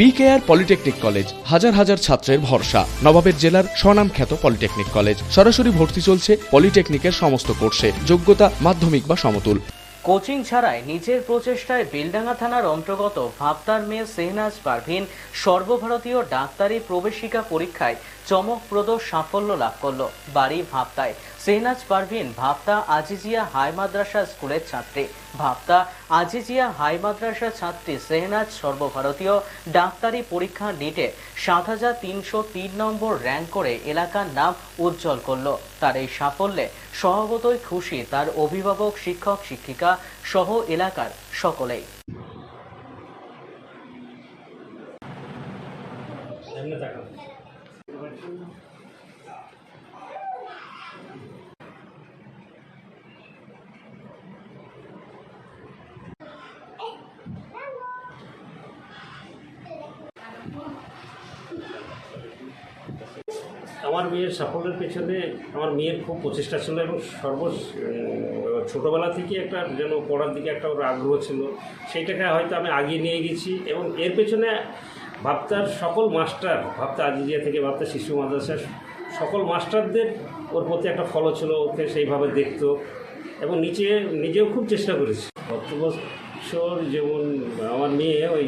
BKR polytechnic college হাজার হাজার ছাত্রের ভরসা। নবাবের জেলার স্বনামখ্যাত পলিটেকনিক কলেজ সরাসরি ভর্তি চলছে পলিটেকনিকের সমস্ত কোর্সে। যোগ্যতা মাধ্যমিক বা সমতুল। কোচিং ছাড়াই নিজের প্রচেষ্টায় বেলডাঙ্গা থানার অন্তর্গত ভাবতার মেয়ে সেহনাজ পারভিন সর্বভারতীয় ডাক্তারি প্রবেশিকা পরীক্ষায় চমকপ্রদ সাফল্য লাভ করল বাড়ি ভাবতায়। সেহনাজ পারভিন, ভাবতা আজিজিয়া হাই মাদ্রাসা স্কুলের ছাত্রী। ভাবতা আজিজিয়া হাই মাদ্রাসা ছাত্রী সেহনাজ সর্বভারতীয় ডাক্তারি পরীক্ষা নিটে সাত হাজার তিনশো তিন নম্বর র্যাঙ্ক করে এলাকার নাম উজ্জ্বল করল। তার এই সাফল্যে স্বভাবতই খুশি তার অভিভাবক, শিক্ষক, শিক্ষিকা সহ এলাকার সকলেই। আমার মেয়ের সাফল্যের পেছনে আমার মেয়ের খুব প্রচেষ্টা ছিল এবং সর্ব ছোটোবেলা থেকে একটা যেন পড়ার দিকে একটা ওর আগ্রহ ছিল, সেইটাকে হয়তো আমি আগিয়ে নিয়ে গেছি এবং এর পেছনে ভাবতার সকল মাস্টার ভাবতা আজিজিয়া থেকে ভাবতা শিশু মাদ্রাসার সকল মাস্টারদের ওর প্রতি একটা ফলো ছিল, ওকে সেইভাবে দেখতো এবং নিচে নিজেও খুব চেষ্টা করেছি। গত বছর যেমন আমার মেয়ে, ওই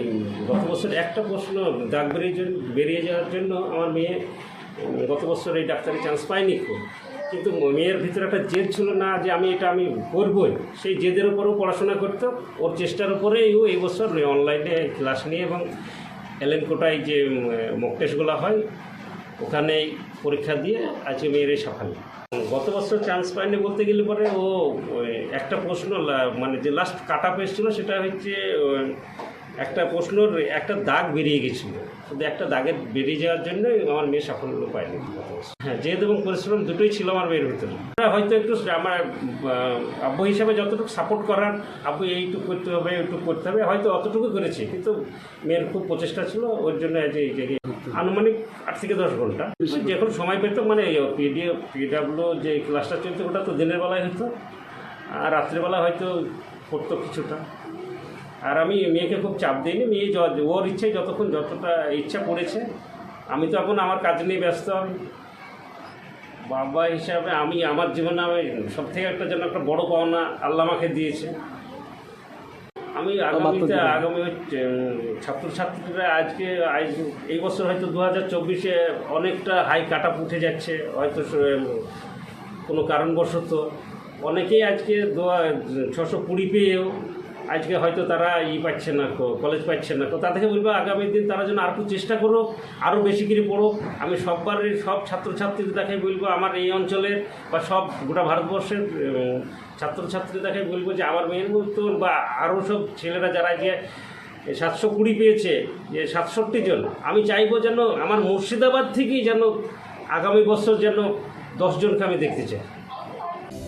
গত বছর একটা প্রশ্ন, দাগ বেরিয়ে বেরিয়ে যাওয়ার জন্য আমার মেয়ে, গত বছর এই ডাক্তারি চান্স পায়নি খুব। কিন্তু মেয়ের ভিতরে একটা জেদ ছিল না যে আমি এটা আমি করবই। সেই জেদের উপরেও পড়াশোনা করতো। ওর চেষ্টার উপরেই ও এই বছর অনলাইনে ক্লাস নিয়ে এবং এলেন কোটায় যে মক হয় ওখানেই পরীক্ষা দিয়ে আজকে মেয়ের এই সাফল্য গত বছর চান্স পায়নি বলতে গেলে পরে ও একটা প্রশ্ন মানে যে লাস্ট কাটা পেয়েছিল সেটা হচ্ছে একটা প্রশ্নর একটা দাগ বেরিয়ে গেছিল। শুধু একটা দাগের বেরিয়ে যাওয়ার জন্য আমার মেয়ে সাফল্য পায়নি। হ্যাঁ জেদ এবং পরিশ্রম দুটোই ছিল আমার মেয়ের ভিতরে। হয়তো একটু আমার আব্বু হিসাবে যতটুকু সাপোর্ট করার, আব্বু এইটুকু করতে হবে এইটুকু করতে হবে, হয়তো অতটুকু করেছি। কিন্তু মেয়ের খুব প্রচেষ্টা ছিল, ওর জন্য এই জায়গায় আনুমানিক আট থেকে দশ ঘণ্টা। যখন সময় পেত মানে পিডি পিডাব্লিউ যে ক্লাসটা চলতো, ওটা তো দিনের বেলায় হতো। আর রাত্রেবেলা হয়তো পড়তো কিছুটা। আর আমি মেয়েকে খুব চাপ দিইনি মেয়ে ওর ইচ্ছায় যতক্ষণ যতটা ইচ্ছা পড়েছে আমি তো এখন আমার কাজ নিয়ে ব্যস্ত। আমি বাবা হিসাবে আমি আমার জীবনে আমি সব থেকে একটা যেন একটা বড় পাওনা আল্লাহ আমাকে দিয়েছে। আমি আগামীতে আগামী হচ্ছে, ছাত্রছাত্রীরা আজকে আজ এই বছর হয়তো দু হাজার চব্বিশে অনেকটা হাই কাট উঠে যাচ্ছে হয়তো কোনো কারণবশত। অনেকেই আজকে দু ছশো কুড়ি পেয়েও আজকে হয়তো তারা ই পাচ্ছে না কলেজ পাচ্ছে না। তো তাদেরকে বলব, আগামী দিন তারা যেন আর একটু চেষ্টা করো আরও বেশি করে পড়ো আমি সববারের সব ছাত্রছাত্রীদেরকে বলব, আমার এই অঞ্চলের বা সব গোটা ভারতবর্ষের ছাত্রছাত্রীদেরকে বলব যে আমার মেয়ের মতো বা আরও সব ছেলেরা যারা গিয়ে সাতশো কুড়ি পেয়েছে, যে সাতষট্টি জন, আমি চাইব যেন আমার মুর্শিদাবাদ থেকেই যেন আগামী বছর যেন দশজনকে আমি দেখতে চাই।